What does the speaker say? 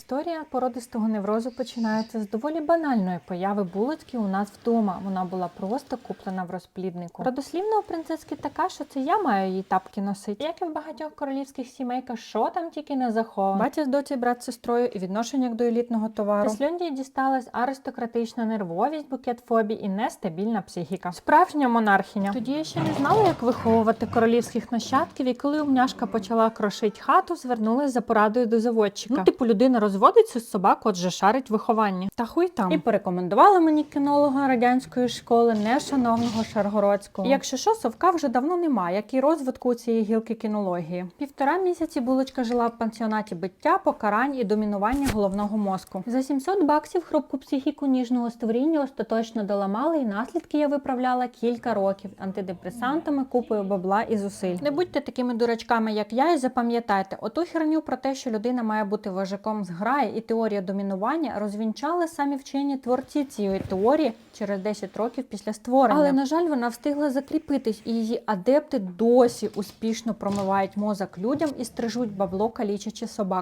Історія породистого неврозу починається з доволі банальної появи булочки у нас вдома. Вона була просто куплена в розпліднику. Родослівна у принцески така, що це я маю її тапки носити. Як і в багатьох королівських сімейках, що там тільки не заховано. Батя з доці, брат з сестрою і відношення до елітного товару. Сльондії дісталась аристократична нервовість, букет фобій і нестабільна психіка. Справжня монархіня. Тоді я ще не знала, як виховувати королівських нащадків, і коли умняшка почала крошить хату, звернулась за порадою до заводчика. Ну, типу, людина розводиться з собак, отже, шарить виховання. Та хуй там. І порекомендували мені кінолога радянської школи, нешановного Шаргородського. І якщо що, совка вже давно немає, як і розвитку у цієї гілки кінології. Півтора місяці булочка жила в пансіонаті биття, покарань і домінування головного мозку. За 700 баксів хрупку психіку ніжного створіння остаточно доламали, і наслідки я виправляла кілька років антидепресантами, купою бабла і зусиль. Не будьте такими дурачками, як я, і запам'ятайте, оту херню про те, що людина має бути вожаком зграї і теорія домінування розвінчали самі вчені творці цієї теорії через 10 років після створення. Але на жаль, вона встигла закріпитись, і її адепти досі успішно промивають мозок людям і стрижуть бабло калічачи собак.